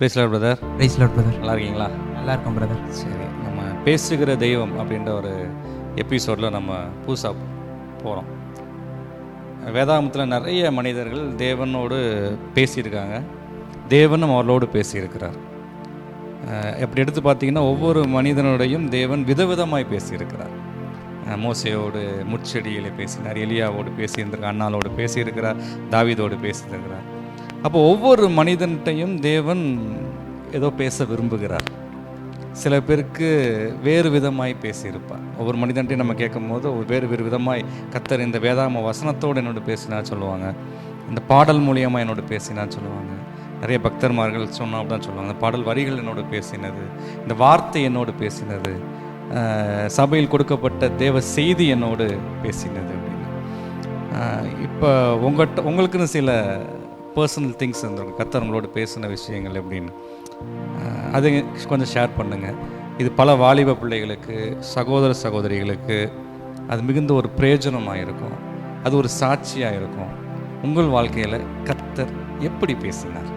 பேசல brother price Lord brother நல்லா இருக்கீங்களா நல்லா இருக்கும் பிரதர் சரி நம்ம பேசுகிற தெய்வம் அப்படின்ற ஒரு எபிசோடில் நம்ம புதுசாக போகிறோம் வேதாகமத்தில் நிறைய மனிதர்கள் தேவனோடு பேசியிருக்காங்க. தேவனும் அவர்களோடு பேசியிருக்கிறார். எப்படி எடுத்து பார்த்தீங்கன்னா ஒவ்வொரு மனிதனுடையும் தேவன் விதவிதமாய் பேசியிருக்கிறார். மோசேயோடு முட்செடியில் பேசினார் எலியாவோடு பேசியிருந்திருக்கார் அண்ணாலோடு பேசியிருக்கிறார் தாவீதோடு பேசியிருக்கிறார். அப்போ ஒவ்வொரு மனிதன்கிட்டையும் தேவன் ஏதோ பேச விரும்புகிறார். சில பேருக்கு வேறு விதமாய் பேசியிருப்பார். ஒவ்வொரு மனிதன்ட்டையும் நம்ம கேட்கும் போது வேறு வேறு விதமாய் கத்தர் இந்த வேதாம வசனத்தோடு என்னோட பேசினா சொல்லுவாங்க. இந்த பாடல் மூலியமாக என்னோட பேசினா சொல்லுவாங்க. நிறைய பக்தர்மார்கள் சொன்னால் தான் சொல்லுவாங்க. இந்த பாடல் வரிகள் என்னோட பேசினது இந்த வார்த்தை என்னோடு பேசினது சபையில் கொடுக்கப்பட்ட தேவ செய்தி என்னோடு பேசினது அப்படின்னு. இப்போ உங்கள்கிட்ட உங்களுக்குன்னு சில பர்சனல் திங்ஸ் இருந்திருக்கும் கத்தர் நம்மளோட பேசின விஷயங்கள் எப்படின்னு. அது கொஞ்சம் ஷேர் பண்ணுங்கள் இது பல வாலிப பிள்ளைகளுக்கு சகோதர சகோதரிகளுக்கு அது மிகுந்த ஒரு பிரயோஜனமாக இருக்கும். அது ஒரு சாட்சியாக இருக்கும். உங்கள் வாழ்க்கையில் கத்தர் எப்படி பேசினார்?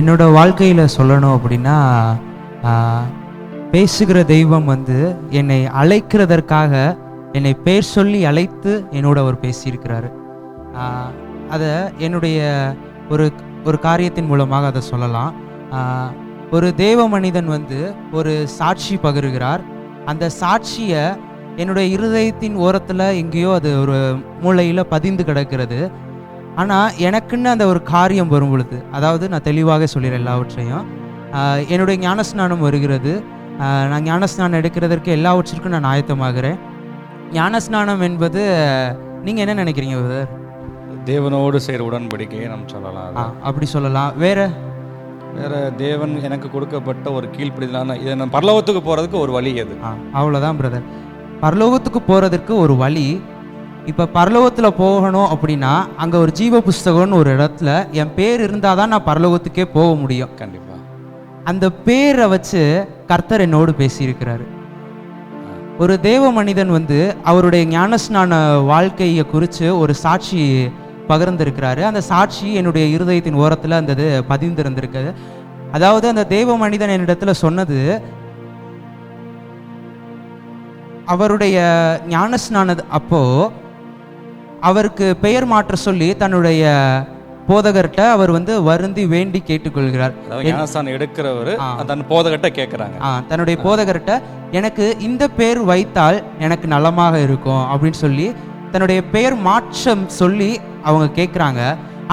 என்னோட வாழ்க்கையில் சொல்லணும் அப்படின்னா பேசுகிற தெய்வம் வந்து என்னை அழைக்கிறதற்காக என்னை பேர் சொல்லி அழைத்து என்னோட அவர் பேசியிருக்கிறாரு. அதை என்னுடைய ஒரு ஒரு காரியத்தின் மூலமாக அதை சொல்லலாம். ஒரு தேவ மனிதன் வந்து ஒரு சாட்சி பகிர்கிறார். அந்த சாட்சியை என்னுடைய இருதயத்தின் ஓரத்தில் எங்கேயோ அது ஒரு மூளையில் பதிந்து கிடக்கிறது. ஆனால் எனக்குன்னு அந்த ஒரு காரியம் வரும் பொழுது அதாவது நான் தெளிவாக சொல்லிடுறேன் எல்லாவற்றையும். என்னுடைய ஞானஸ்நானம் வருகிறது. நான் ஞானஸ்நானம் எடுக்கிறதற்கு எல்லாவற்றிற்கும் நான் ஆயத்தமாகிறேன். ஞானஸ்நானம் என்பது நீங்கள் என்ன நினைக்கிறீங்க பிரதர்? தேவனோடு செய்கிற உடன்படிக்கையை நம்ம சொல்லலாம். அப்படி சொல்லலாம். வேற? வேற தேவன் எனக்கு கொடுக்கப்பட்ட ஒரு கீழ்ப்பிடிதலான இதை நான் பரலோகத்துக்கு போகிறதுக்கு ஒரு வழி அது அவ்வளோதான் பிரதர் பரலோகத்துக்கு போகிறதற்கு ஒரு வழி இப்போ பரலோகத்தில் போகணும் அப்படின்னா அங்கே ஒரு ஜீவ புஸ்தகம்னு ஒரு இடத்துல என் பேர் இருந்தால் தான் நான் பரலோகத்துக்கே போக முடியும். கண்டிப்பாக அந்த பேரை வச்சு கர்த்தர் என்னோடு பேசியிருக்கிறாரு. ஒரு தேவ மனிதன் வந்து அவருடைய ஞானஸ்நான வாழ்க்கையை குறித்து ஒரு சாட்சி பகிர்ந்திருக்கிறாரு. அந்த சாட்சி என்னுடைய இருதயத்தின் ஓரத்தில் அந்த இது பதிந்திருந்திருக்கு அதாவது அந்த தேவ மனிதன் என்னிடத்துல சொன்னது அவருடைய ஞானஸ்நான அப்போ அவருக்கு பெயர் மாற்ற சொல்லி தன்னுடைய போதகர்கிட்ட அவர் வந்து வருந்தி வேண்டி கேட்டுக்கொள்கிறார். ஞானஸ்தானம் எடுக்கிறவர். தன் போதகட்ட கேட்குறாங்க தன்னுடைய போதகர்கிட்ட எனக்கு இந்த பேர் வைத்தால் எனக்கு நலமாக இருக்கும் அப்படின்னு சொல்லி தன்னுடைய பெயர் மாற்றம் சொல்லி அவங்க கேட்குறாங்க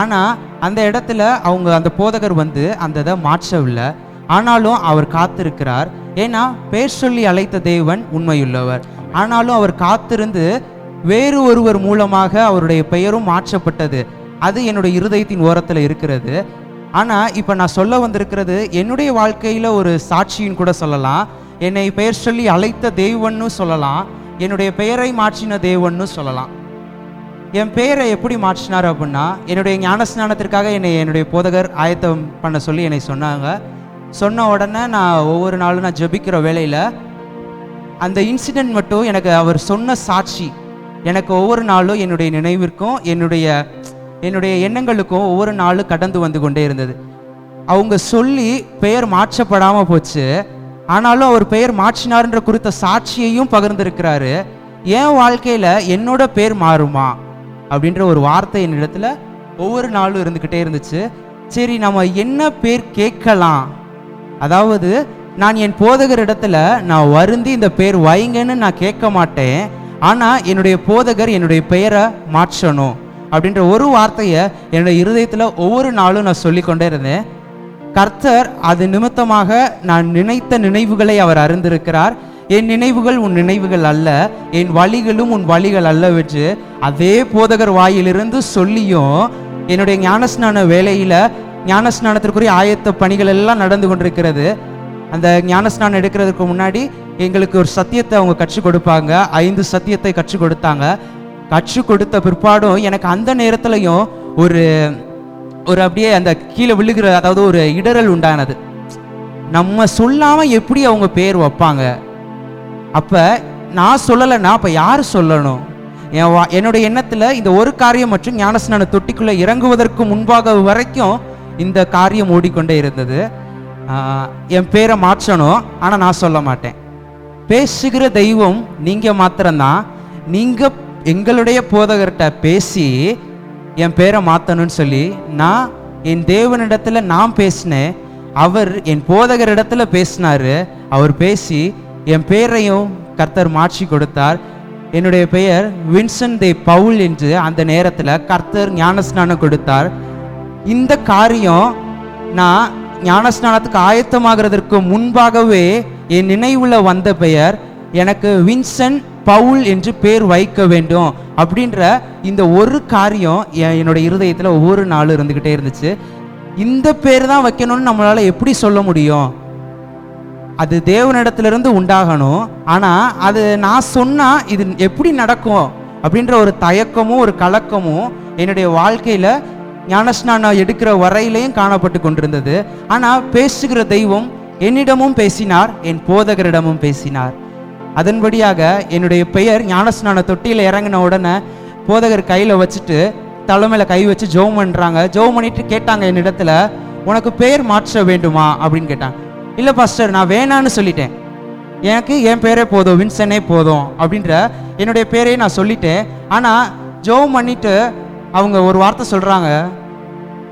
ஆனால் அந்த இடத்துல அவங்க அந்த போதகர் வந்து அந்த இதை மாற்றவில்லை. ஆனாலும் அவர் காத்திருக்கிறார். ஏன்னா பேர் சொல்லி அழைத்த தேவன் உண்மையுள்ளவர். ஆனாலும் அவர் காத்திருந்து வேறு ஒருவர் மூலமாக அவருடைய பெயரும் மாற்றப்பட்டது. அது என்னுடைய இருதயத்தின் ஓரத்தில் இருக்கிறது. ஆனால் இப்போ நான் சொல்ல வந்திருக்கிறது என்னுடைய வாழ்க்கையில் ஒரு சாட்சின்னு கூட சொல்லலாம். என்னை பெயர் சொல்லி அழைத்த தெய்வன்னு சொல்லலாம். என்னுடைய பெயரை மாற்றின தேவன்னு சொல்லலாம். என் பெயரை எப்படி மாற்றினார் அப்படின்னா என்னுடைய ஞானஸ்நானத்திற்காக என்னை என்னுடைய போதகர் ஆயத்தம் பண்ண சொல்லி என்னை சொன்னாங்க. சொன்ன உடனே நான் ஒவ்வொரு நாளும் நான் ஜெபிக்கிற வேலையில் அந்த இன்சிடென்ட் மட்டும் எனக்கு அவர் சொன்ன சாட்சி எனக்கு ஒவ்வொரு நாளும் என்னுடைய நினைவிற்கும் என்னுடைய என்னுடைய எண்ணங்களுக்கும் ஒவ்வொரு நாளும் கடந்து வந்து கொண்டே இருந்தது. அவங்க சொல்லி பெயர் மாற்றப்படாமல் போச்சு. ஆனாலும் அவர் பெயர் மாற்றினார்ன்ற குறித்த சாட்சியையும் பகிர்ந்திருக்கிறாரு. என் வாழ்க்கையில் என்னோட பேர் மாறுமா? அப்படின்ற ஒரு வார்த்தை என்னிடத்துல ஒவ்வொரு நாளும் இருந்துக்கிட்டே இருந்துச்சு. சரி நம்ம என்ன பேர் கேட்கலாம்? அதாவது நான் என் போதகர் இடத்துல நான் வருந்தி இந்த பேர் வைங்கன்னு நான் கேட்க மாட்டேன். ஆனால் என்னுடைய போதகர் என்னுடைய பெயரை மாற்றணும். அப்படின்ற ஒரு வார்த்தையை என்னுடைய இருதயத்தில் ஒவ்வொரு நாளும் நான் சொல்லிக்கொண்டே இருந்தேன். கர்த்தர் அது நிமித்தமாக நான் நினைத்த நினைவுகளை அவர் அறிந்திருக்கிறார். என் நினைவுகள் உன் நினைவுகள் அல்ல என் வழிகளும் உன் வழிகள் அல்லவென்று அதே போதகர் வாயிலிருந்து சொல்லியும் என்னுடைய ஞானஸ்நான வேலையில் ஞானஸ்நானத்திற்குரிய ஆயத்த பணிகள் எல்லாம் நடந்து கொண்டிருக்கிறது. அந்த ஞானஸ்நானம் எடுக்கிறதுக்கு முன்னாடி எங்களுக்கு ஒரு சத்தியத்தை அவங்க கற்றுக் கொடுப்பாங்க. ஐந்து சத்தியத்தை கற்றுக் கொடுத்தாங்க. கற்றுக் கொடுத்த பிற்பாடும் எனக்கு அந்த நேரத்துலையும் ஒரு ஒரு அப்படியே அந்த கீழே விழுகிற அதாவது ஒரு இடரல் உண்டானது. நம்ம சொல்லாமல் எப்படி அவங்க பேர் வைப்பாங்க? அப்போ நான் சொல்லலைன்னா அப்போ யார் சொல்லணும்? என் வா- என்னுடைய எண்ணத்தில் இந்த ஒரு காரியம் மற்றும் ஞானஸ்நான தொட்டிக்குள்ளே இறங்குவதற்கு முன்பாக வரைக்கும் இந்த காரியம் ஓடிக்கொண்டே இருந்தது. என் பேரை மாற்றணும் ஆனால் நான் சொல்ல மாட்டேன். பேசுகிற தெய்வம் நீங்கள் மாத்திரம்தான். நீங்கள் எங்களுடைய போதகர்கிட்ட பேசி என் பேரை மாற்றணும்னு சொல்லி நான் என் தேவனிடத்தில் நான் பேசினேன். அவர் என் போதகரிடத்துல பேசினார். அவர் பேசி என் பேரையும் கர்த்தர் மாற்றி கொடுத்தார். என்னுடைய பெயர் வின்சன் தே பவுல் என்று அந்த நேரத்தில் கர்த்தர் ஞானஸ்நானம் கொடுத்தார். இந்த காரியம் நான் ஞானஸ்நானத்துக்கு ஆயத்தமாகிறதற்கு முன்பாகவே என் நினைவுல வந்த பெயர் எனக்கு வின்சன் பவுல் என்று பேர் வைக்க வேண்டும் அப்படின்ற இந்த ஒரு காரியம் என் என்னோட இருதயத்தில் ஒவ்வொரு நாளும் இருந்துக்கிட்டே இருந்துச்சு. இந்த பேர் தான் வைக்கணும்னு நம்மளால் எப்படி சொல்ல முடியும்? அது தேவனிடத்திலிருந்து உண்டாகணும். ஆனால் அது நான் சொன்னால் இது எப்படி நடக்கும் அப்படின்ற ஒரு தயக்கமும் ஒரு கலக்கமும் என்னுடைய வாழ்க்கையில் ஞானஸ்நானம் எடுக்கிற வரையிலையும் காணப்பட்டு கொண்டிருந்தது. ஆனால் பேசுகிற தெய்வம் என்னிடமும் பேசினார் என் போதகரிடமும் பேசினார். அதன்படியாக என்னுடைய பெயர் ஞானஸ்நான தொட்டியில் இறங்கின உடனே போதகர் கையில் வச்சுட்டு தலைமையில் கை வச்சு ஜெபம் பண்ணுறாங்க ஜோம் பண்ணிட்டு கேட்டாங்க என்னிடத்துல உனக்கு பெயர் மாற்ற வேண்டுமா? அப்படின்னு கேட்டாங்க. இல்லை பாஸ்டர் நான் வேணான்னு சொல்லிட்டேன். எனக்கு என் பேரே போதும் வின்சனே போதும் அப்படின்ற என்னுடைய பேரையே நான் சொல்லிட்டேன். ஆனால் ஜெபம் பண்ணிட்டு அவங்க ஒரு வார்த்தை சொல்கிறாங்க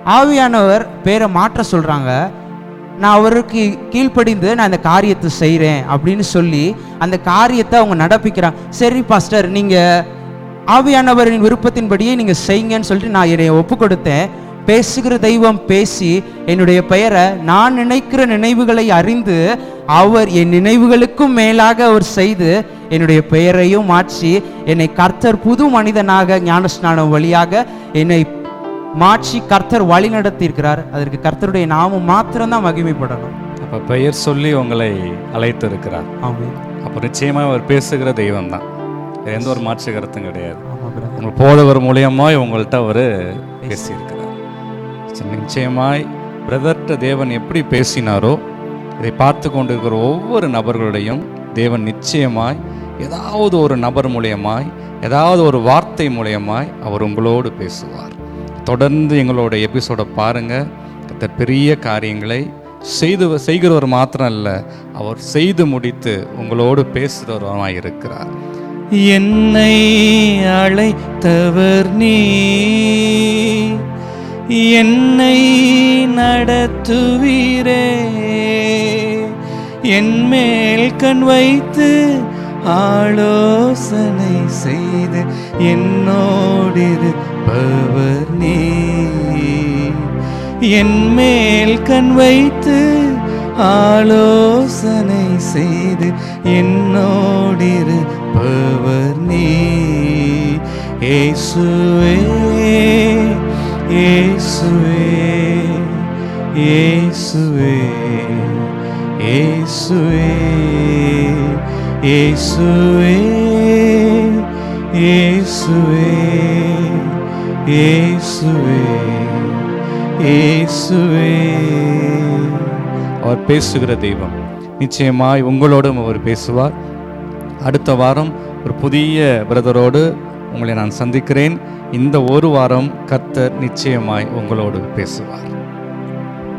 ஆவியானவர் பேரை மாற்ற சொல்கிறாங்க நான் அவருக்கு கீழ்ப்படிந்து நான் இந்த காரியத்தை செய்கிறேன் அப்படின்னு சொல்லி அந்த காரியத்தை அவங்க நடப்பிக்கிறான் சரி பாஸ்டர் நீங்கள் ஆவியானவரின் விருப்பத்தின்படியே நீங்கள் செய்யுங்கன்னு சொல்லிட்டு நான் என்னை ஒப்பு கொடுத்தேன் பேசுகிற தெய்வம் பேசி என்னுடைய பெயரை நான் நினைக்கிற நினைவுகளை அறிந்து அவர் என் நினைவுகளுக்கும் மேலாக அவர் செய்து என்னுடைய பெயரையும் மாற்றி என்னை கர்த்தர் புது மனிதனாக ஞானஸ்நானம் வழியாக என்னை மாற்றி கர்த்தர் வழி நடத்தியிருக்கிறார். அதற்கு கர்த்தருடைய நாமம் மாத்திரம்தான் மகிமைப்படணும். அப்போ பெயர் சொல்லி உங்களை அழைத்து இருக்கிறார் ஆமாம் அப்போ நிச்சயமாக அவர் பேசுகிற தெய்வம் தான் எந்த ஒரு மாற்று கருத்தும் கிடையாது. உங்கள் போதவர் மூலியமாய் உங்கள்கிட்ட அவர் பேசியிருக்கிறார். நிச்சயமாய் பிரதர்ட்ட தேவன் எப்படி பேசினாரோ இதை பார்த்து கொண்டிருக்கிற ஒவ்வொரு நபர்களுடையும் தேவன் நிச்சயமாய் ஏதாவது ஒரு நபர் மூலியமாய் ஏதாவது ஒரு வார்த்தை மூலியமாய் அவர் உங்களோடு பேசுவார். தொடர்ந்து எங்களோட எபிசோட பாருங்கள் கத்தர் பெரிய காரியங்களை செய்து செய்கிறவர் மாத்திரம் இல்லை அவர் செய்து முடித்து உங்களோடு பேசுகிறவருமாக இருக்கிறார். என்னை அழைத்தவர் நீ என்னை நடத்துவீரே. என் மேல் கண் வைத்து ஆலோசனை செய்து என்னோடிருப்பவர் நீ என் மேல் கண் வைத்து ஆலோசனை செய்து என்னோடிருப்பவர் நீ ஏசுவே ஏசுவே ஏசுவே ஏசுவே இயேசுவே இயேசுவே இயேசுவே இயேசுவே. அவர் பேசுகிற தெய்வம். நிச்சயமாய் உங்களோடும் அவர் பேசுவார். அடுத்த வாரம் ஒரு புதிய பிரதரோடு உங்களை நான் சந்திக்கிறேன். இந்த ஒரு வாரம் கர்த்தர் நிச்சயமாய் உங்களோடு பேசுவார்.